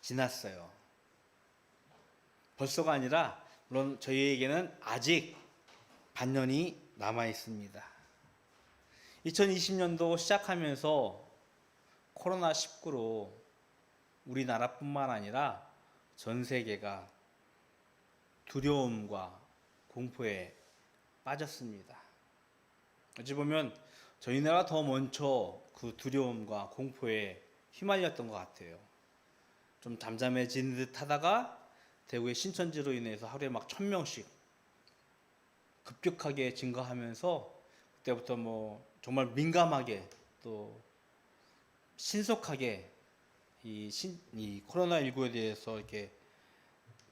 지났어요. 벌써가 아니라 물론 저희에게는 아직 반년이 남아 있습니다. 2020년도 시작하면서 코로나 19로 우리나라뿐만 아니라 전 세계가 두려움과 공포에 빠졌습니다. 어찌 보면 저희 나라 더 먼저 그 두려움과 공포에 휘말렸던 것 같아요. 좀 잠잠해진 듯 하다가 대구의 신천지로 인해서 하루에 막 천 명씩 급격하게 증가하면서 그때부터 뭐 정말 민감하게 또 신속하게 이, 신, 이 코로나19에 대해서 이렇게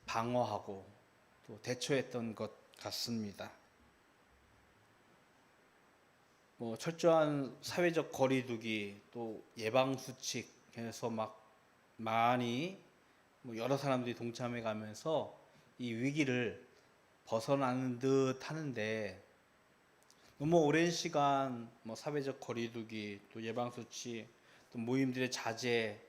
방어하고 또 대처했던 것 같습니다. 뭐 철저한 사회적 거리두기 또 예방 수칙 해서 막 많이 뭐 여러 사람들이 동참해 가면서 이 위기를 벗어나는 듯 하는데 너무 오랜 시간 뭐 사회적 거리두기 또 예방 수칙 또 모임들의 자제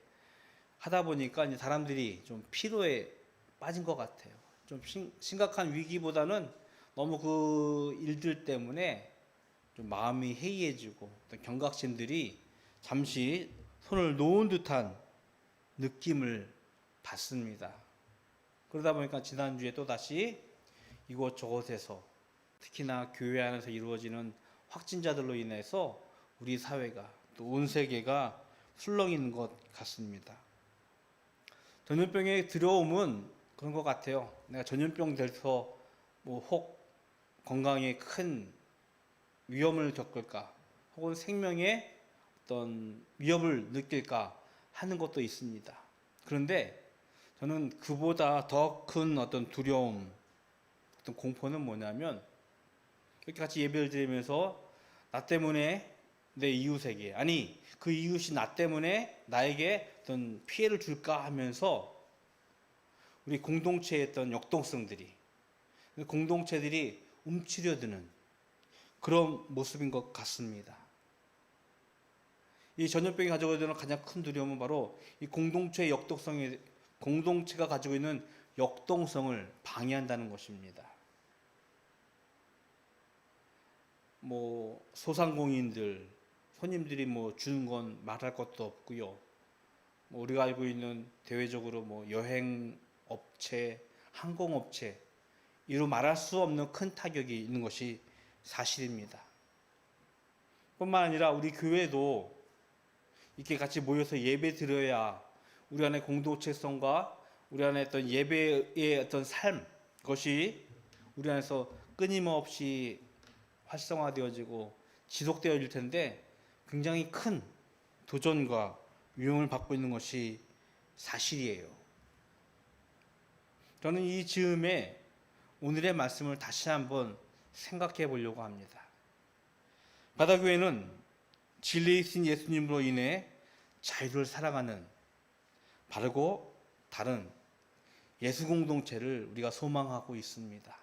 하다 보니까 이제 사람들이 좀 피로에 빠진 것 같아요. 좀 심, 심각한 위기보다는 너무 그 일들 때문에 좀 마음이 해이해지고 경각심들이 잠시 손을 놓은 듯한 느낌을 받습니다. 그러다 보니까 지난주에 또 다시 이곳저곳에서 특히나 교회 안에서 이루어지는 확진자들로 인해서 우리 사회가 또 온 세계가 술렁이는 것 같습니다. 전염병의 두려움은 그런 것 같아요. 내가 전염병 돼서 뭐 혹 건강에 큰 위험을 겪을까, 혹은 생명에 어떤 위협을 느낄까 하는 것도 있습니다. 그런데 저는 그보다 더 큰 어떤 두려움, 어떤 공포는 뭐냐면 이렇게 같이 예배를 드리면서 나 때문에 내 이웃에게 아니 그 이웃이 나 때문에 나에게 어떤 피해를 줄까 하면서 우리 공동체의 어떤 역동성들이 공동체들이 움츠려드는 그런 모습인 것 같습니다. 이 전염병이 가지고 있는 가장 큰 두려움은 바로 이 공동체의 역동성이 공동체가 가지고 있는 역동성을 방해한다는 것입니다. 뭐 소상공인들 손님들이 뭐 주는 건 말할 것도 없고요. 뭐 우리가 알고 있는 대외적으로 뭐 여행 업체, 항공 업체 이로 말할 수 없는 큰 타격이 있는 것이 사실입니다. 뿐만 아니라 우리 교회도 이렇게 같이 모여서 예배 드려야 우리 안에 공동체성과 우리 안에 어떤 예배의 어떤 삶 그것이 우리 안에서 끊임없이 활성화되어지고 지속되어질 텐데 굉장히 큰 도전과 위험을 받고 있는 것이 사실이에요. 저는 이 즈음에 오늘의 말씀을 다시 한번 생각해 보려고 합니다. 바다교회는 진리이신 예수님으로 인해 자유를 살아가는 바르고 다른 예수 공동체를 우리가 소망하고 있습니다.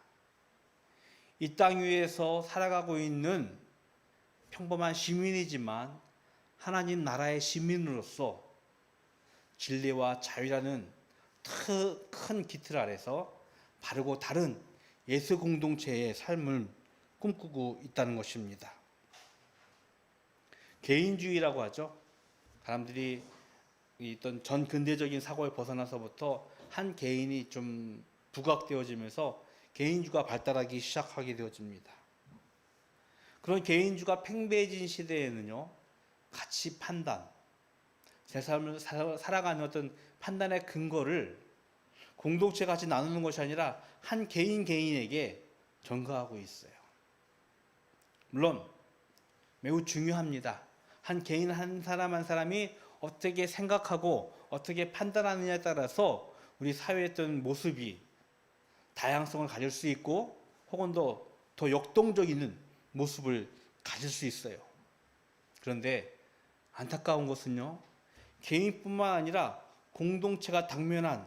이 땅 위에서 살아가고 있는 평범한 시민이지만 하나님 나라의 시민으로서 진리와 자유라는 큰 기틀 아래서 바르고 다른 예수 공동체의 삶을 꿈꾸고 있다는 것입니다. 개인주의라고 하죠. 사람들이 있던 전 근대적인 사고에 벗어나서부터 한 개인이 좀 부각되어지면서 개인주가 발달하기 시작하게 되어집니다. 그런 개인주가 팽배해진 시대에는요, 가치 판단, 제 삶을 살아가는 어떤 판단의 근거를 공동체 같이 나누는 것이 아니라 한 개인 개인에게 전가하고 있어요. 물론 매우 중요합니다. 한 개인 한 사람 한 사람이 어떻게 생각하고 어떻게 판단하느냐에 따라서 우리 사회의 어떤 모습이 다양성을 가질 수 있고 혹은 더, 더 역동적인 모습을 가질 수 있어요. 그런데 안타까운 것은요, 개인뿐만 아니라 공동체가 당면한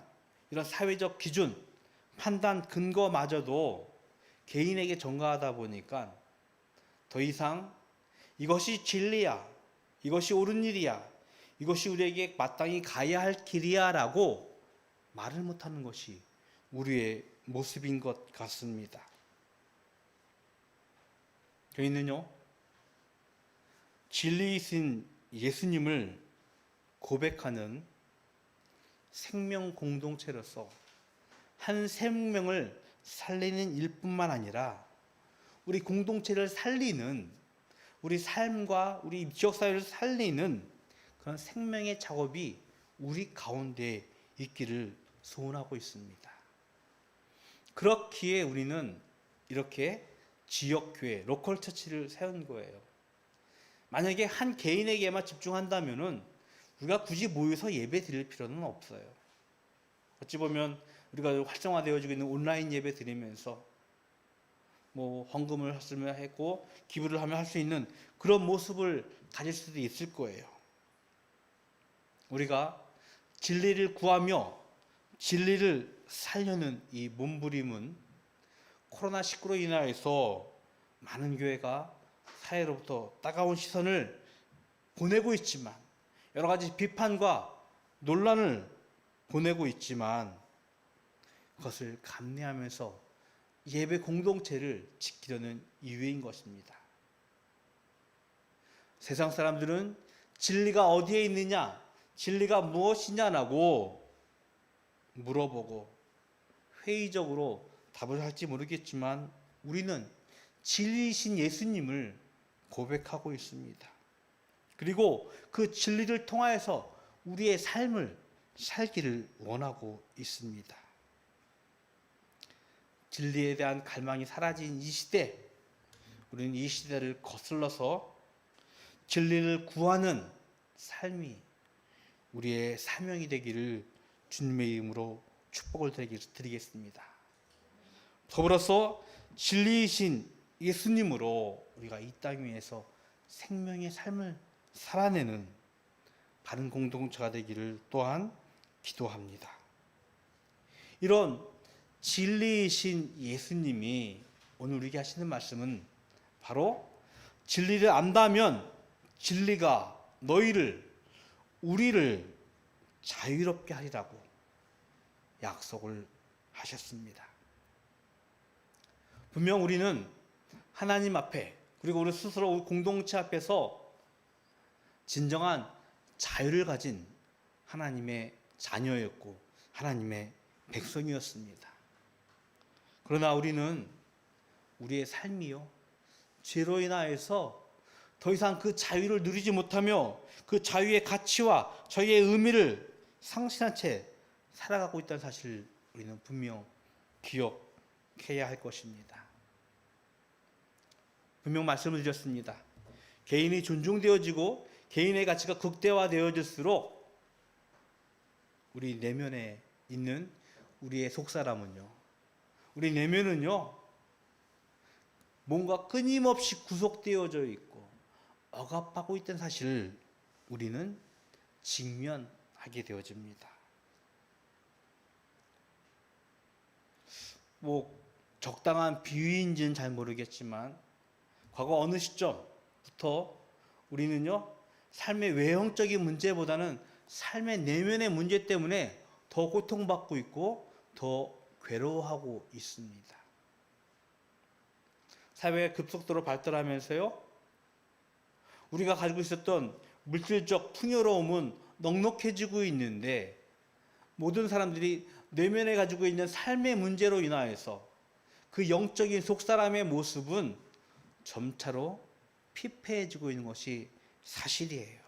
이런 사회적 기준, 판단 근거마저도 개인에게 전가하다 보니까 더 이상 이것이 진리야, 이것이 옳은 일이야, 이것이 우리에게 마땅히 가야 할 길이야 라고 말을 못하는 것이 우리의 모습인 것 같습니다. 저희는요, 진리이신 예수님을 고백하는 생명 공동체로서 한 생명을 살리는 일뿐만 아니라 우리 공동체를 살리는 우리 삶과 우리 지역 사회를 살리는 그런 생명의 작업이 우리 가운데 있기를 소원하고 있습니다. 그렇기에 우리는 이렇게 지역 교회, 로컬 처치를 세운 거예요. 만약에 한 개인에게만 집중한다면은 우리가 굳이 모여서 예배 드릴 필요는 없어요. 어찌 보면 우리가 활성화되어지고 있는 온라인 예배 드리면서 뭐 헌금을 했으면 했고 기부를 하면 할 수 있는 그런 모습을 가질 수도 있을 거예요. 우리가 진리를 구하며 진리를 살려는 이 몸부림은 코로나19로 인하여서 많은 교회가 사회로부터 따가운 시선을 보내고 있지만 여러 가지 비판과 논란을 보내고 있지만 그것을 감내하면서 예배 공동체를 지키려는 이유인 것입니다. 세상 사람들은 진리가 어디에 있느냐, 진리가 무엇이냐라고 물어보고 회의적으로 답을 할지 모르겠지만 우리는 진리이신 예수님을 고백하고 있습니다. 그리고 그 진리를 통하여서 우리의 삶을 살기를 원하고 있습니다. 진리에 대한 갈망이 사라진 이 시대, 우리는 이 시대를 거슬러서 진리를 구하는 삶이 우리의 사명이 되기를 주님의 이름으로 축복을 드리겠습니다. 더불어서 진리이신 예수님으로 우리가 이 땅 위에서 생명의 삶을 살아내는 바른 공동체가 되기를 또한 기도합니다. 이런 진리이신 예수님이 오늘 우리에게 하시는 말씀은 바로 진리를 안다면 진리가 너희를 우리를 자유롭게 하리라고 약속을 하셨습니다. 분명 우리는 하나님 앞에 그리고 우리 스스로 우리 공동체 앞에서 진정한 자유를 가진 하나님의 자녀였고 하나님의 백성이었습니다. 그러나 우리는 우리의 삶이요 죄로 인하여서 더 이상 그 자유를 누리지 못하며 그 자유의 가치와 저희의 의미를 상실한 채 살아가고 있다는 사실 우리는 분명 기억해야 할 것입니다. 분명 말씀을 드렸습니다. 개인이 존중되어지고 개인의 가치가 극대화되어질수록 우리 내면에 있는 우리의 속사람은요. 우리 내면은요. 뭔가 끊임없이 구속되어져 있고 억압하고 있다는 사실을 우리는 직면하게 되어집니다. 뭐 적당한 비유인지는 잘 모르겠지만 과거 어느 시점부터 우리는요 삶의 외형적인 문제보다는 삶의 내면의 문제 때문에 더 고통받고 있고 더 괴로워하고 있습니다. 사회가 급속도로 발달하면서요 우리가 가지고 있었던 물질적 풍요로움은 넉넉해지고 있는데 모든 사람들이 내면에 가지고 있는 삶의 문제로 인하여서 그 영적인 속사람의 모습은 점차로 피폐해지고 있는 것이 사실이에요.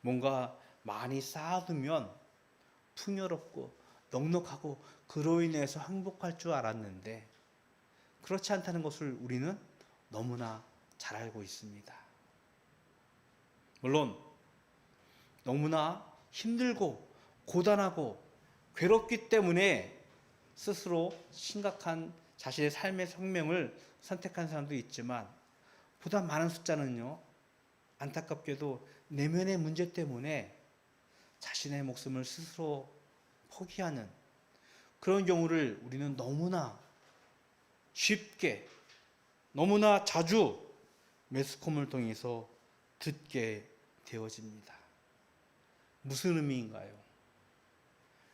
뭔가 많이 쌓아두면 풍요롭고 넉넉하고 그로 인해서 행복할 줄 알았는데 그렇지 않다는 것을 우리는 너무나 잘 알고 있습니다. 물론 너무나 힘들고 고단하고 괴롭기 때문에 스스로 심각한 자신의 삶의 생명을 선택한 사람도 있지만 보다 많은 숫자는요 안타깝게도 내면의 문제 때문에 자신의 목숨을 스스로 포기하는 그런 경우를 우리는 너무나 쉽게 너무나 자주 매스컴을 통해서 듣게 되어집니다. 무슨 의미인가요?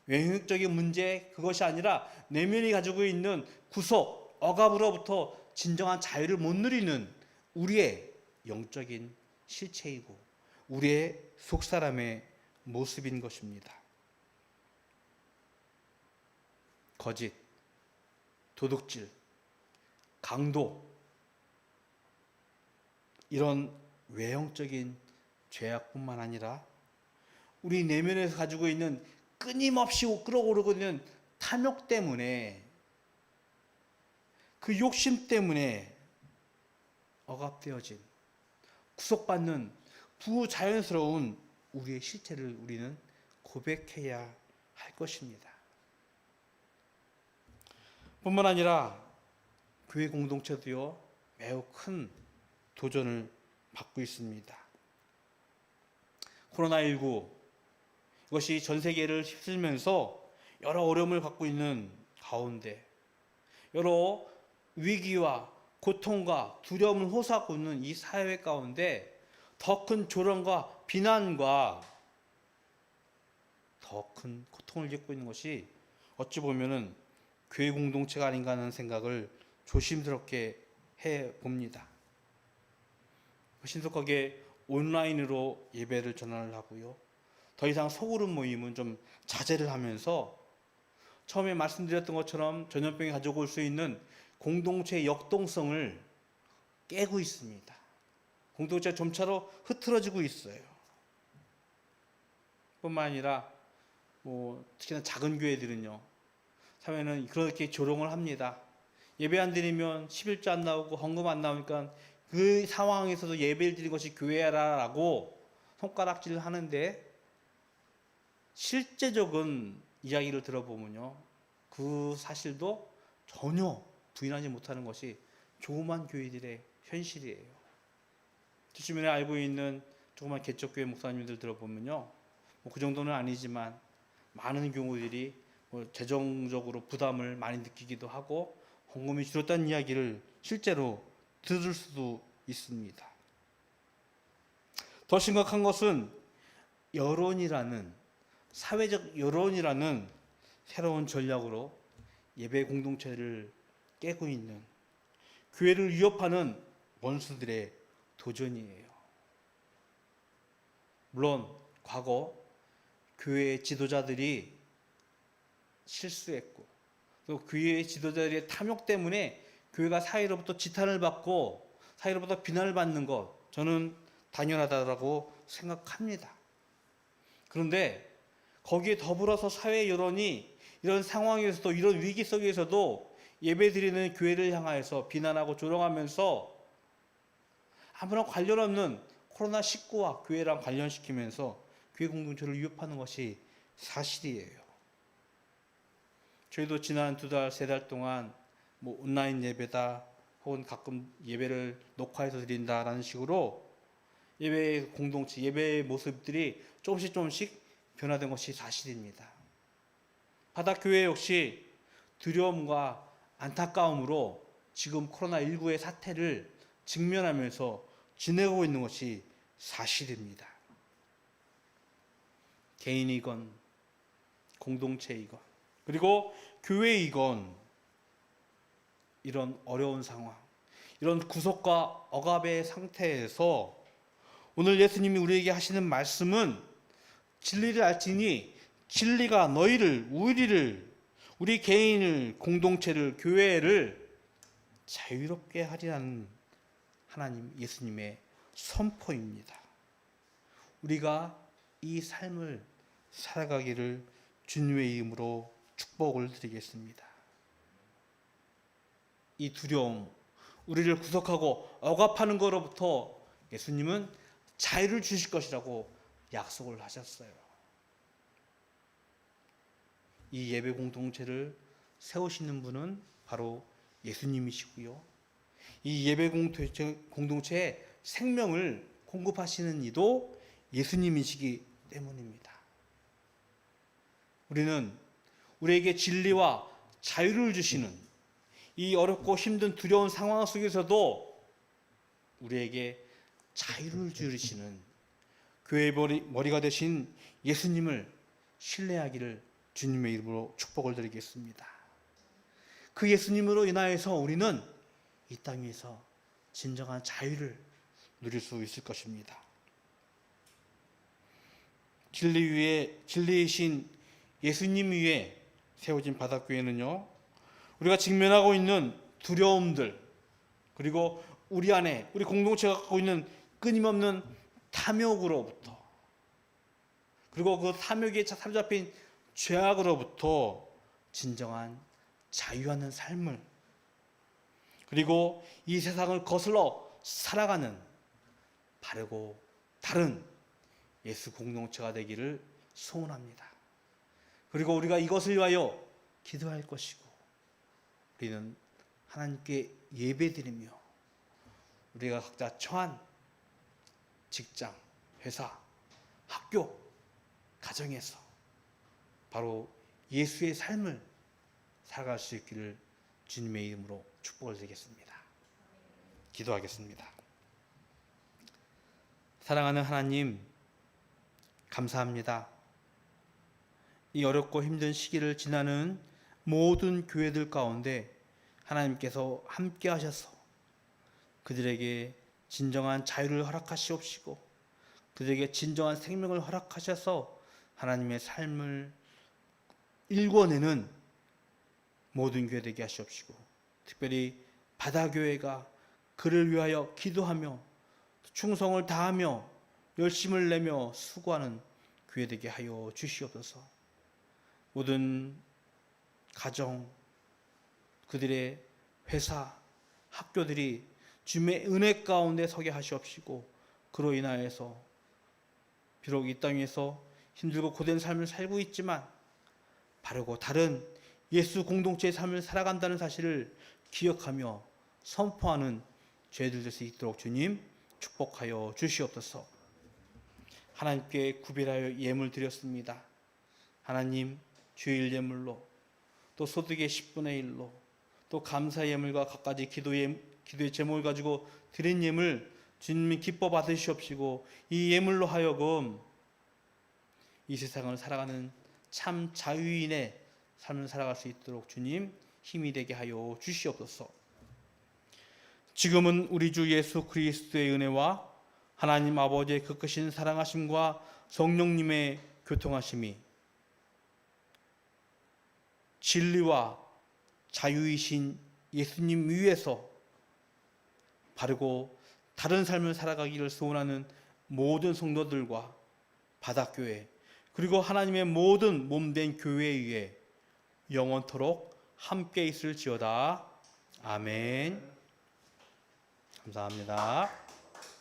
외형적인 문제 그것이 아니라 내면이 가지고 있는 구속, 억압으로부터 진정한 자유를 못 누리는 우리의 영적인 실체이고 우리의 속사람의 모습인 것입니다. 거짓, 도둑질, 강도 이런 외형적인 죄악뿐만 아니라 우리 내면에서 가지고 있는 끊임없이 끌어오르고 있는 탐욕 때문에 그 욕심 때문에 억압되어진 구속받는 부자연스러운 우리의 실체를 우리는 고백해야 할 것입니다. 뿐만 아니라 교회 공동체도요 매우 큰 도전을 받고 있습니다. 코로나19 이것이 전 세계를 휩쓸면서 여러 어려움을 갖고 있는 가운데 여러 위기와 고통과 두려움을 호소하고 있는 이 사회 가운데 더 큰 조롱과 비난과 더 큰 고통을 겪고 있는 것이 어찌 보면은 교회 공동체가 아닌가 하는 생각을 조심스럽게 해 봅니다. 신속하게 온라인으로 예배를 전환을 하고요. 더 이상 소그룹 모임은 좀 자제를 하면서 처음에 말씀드렸던 것처럼 전염병이 가지고 올 수 있는 공동체의 역동성을 깨고 있습니다. 공동체 점차로 흐트러지고 있어요. 뿐만 아니라 뭐 특히나 작은 교회들은요. 사회는 그렇게 조롱을 합니다. 예배 안 드리면 11조 안 나오고 헌금 안 나오니까 그 상황에서도 예배를 드리는 것이 교회라라고 손가락질을 하는데 실제적인 이야기를 들어보면요. 그 사실도 전혀 부인하지 못하는 것이 조그만 교회들의 현실이에요. 주변에 알고 있는 조그만 개척교회 목사님들 들어보면요. 뭐 그 정도는 아니지만 많은 경우들이 뭐 재정적으로 부담을 많이 느끼기도 하고 헌금이 줄었다는 이야기를 실제로 들을 수도 있습니다. 더 심각한 것은 여론이라는 사회적 여론이라는 새로운 전략으로 예배 공동체를 깨고 있는 교회를 위협하는 원수들의 도전이에요. 물론 과거 교회 지도자들이 실수했고 또 교회 지도자들의 탐욕 때문에 교회가 사회로부터 지탄을 받고 사회로부터 비난을 받는 것 저는 당연하다고 생각합니다. 그런데 거기에 더불어서 사회 여론이 이런 상황에서도 이런 위기 속에서도 예배드리는 교회를 향하여서 비난하고 조롱하면서 아무런 관련 없는 코로나 19와 교회랑 관련시키면서 교회 공동체를 위협하는 것이 사실이에요. 저희도 지난 두 달, 세 달 동안 뭐 온라인 예배다 혹은 가끔 예배를 녹화해서 드린다라는 식으로 예배 공동체, 예배의 모습들이 조금씩 조금씩 변화된 것이 사실입니다. 바다교회 역시 두려움과 안타까움으로 지금 코로나19의 사태를 직면하면서 지내고 있는 것이 사실입니다. 개인이건 공동체이건 그리고 교회이건 이런 어려운 상황, 이런 구속과 억압의 상태에서 오늘 예수님이 우리에게 하시는 말씀은 진리를 알지니 진리가 너희를 우리를 우리 개인을 공동체를 교회를 자유롭게 하리라는 하나님 예수님의 선포입니다. 우리가 이 삶을 살아가기를 주님의 이름으로 축복을 드리겠습니다. 이 두려움, 우리를 구속하고 억압하는 것으로부터 예수님은 자유를 주실 것이라고 약속을 하셨어요. 이 예배 공동체를 세우시는 분은 바로 예수님이시고요. 이 예배 공동체, 공동체에 생명을 공급하시는 이도 예수님이시기 때문입니다. 우리는 우리에게 진리와 자유를 주시는 이 어렵고 힘든 두려운 상황 속에서도 우리에게 자유를 주시는 교회의 머리, 머리 가 되신 예수님을 신뢰하기를 주님의 이름으로 축복을 드리겠습니다. 그 예수님으로 인하여서 우리는 이 땅에서 진정한 자유를 누릴 수 있을 것입니다. 진리 위에 진리이신 예수님 위에 세워진 바닷교회는요. 우리가 직면하고 있는 두려움들 그리고 우리 안에 우리 공동체가 갖고 있는 끊임없는 탐욕으로부터 그리고 그 탐욕에 사로잡힌 죄악으로부터 진정한 자유하는 삶을 그리고 이 세상을 거슬러 살아가는 바르고 다른 예수 공동체가 되기를 소원합니다. 그리고 우리가 이것을 위하여 기도할 것이고 우리는 하나님께 예배드리며 우리가 각자 처한 직장, 회사, 학교, 가정에서 바로 예수의 삶을 살아갈 수 있기를 주님의 이름으로 축복을 드리겠습니다. 기도하겠습니다. 사랑하는 하나님, 감사합니다. 이 어렵고 힘든 시기를 지나는 모든 교회들 가운데 하나님께서 함께 하셔서 그들에게 진정한 자유를 허락하시옵시고 그들에게 진정한 생명을 허락하셔서 하나님의 삶을 일궈내는 모든 교회 되게 하시옵시고 특별히 바다교회가 그를 위하여 기도하며 충성을 다하며 열심을 내며 수고하는 교회 되게 하여 주시옵소서 모든 가정 그들의 회사 학교들이 주님의 은혜 가운데 서게 하시옵시고 그로 인하여서 비록 이 땅에서 힘들고 고된 삶을 살고 있지만 바르고 다른 예수 공동체의 삶을 살아간다는 사실을 기억하며 선포하는 죄들 될 수 있도록 주님 축복하여 주시옵소서. 하나님께 구별하여 예물 드렸습니다. 하나님 주일 예물로 또 소득의 10분의 1로 또 감사 예물과 갖가지 기도의 기도의 제목을 가지고 드린 예물 주님이 기뻐 받으시옵시고 이 예물로 하여금 이 세상을 살아가는 참 자유인의 삶을 살아갈 수 있도록 주님 힘이 되게 하여 주시옵소서. 지금은 우리 주 예수 그리스도의 은혜와 하나님 아버지의 그 크신 사랑하심과 성령님의 교통하심이 진리와 자유이신 예수님 위에서 바르고 다른 삶을 살아가기를 소원하는 모든 성도들과 바다교회 그리고 하나님의 모든 몸된 교회 위에 영원토록 함께 있을지어다. 아멘. 감사합니다.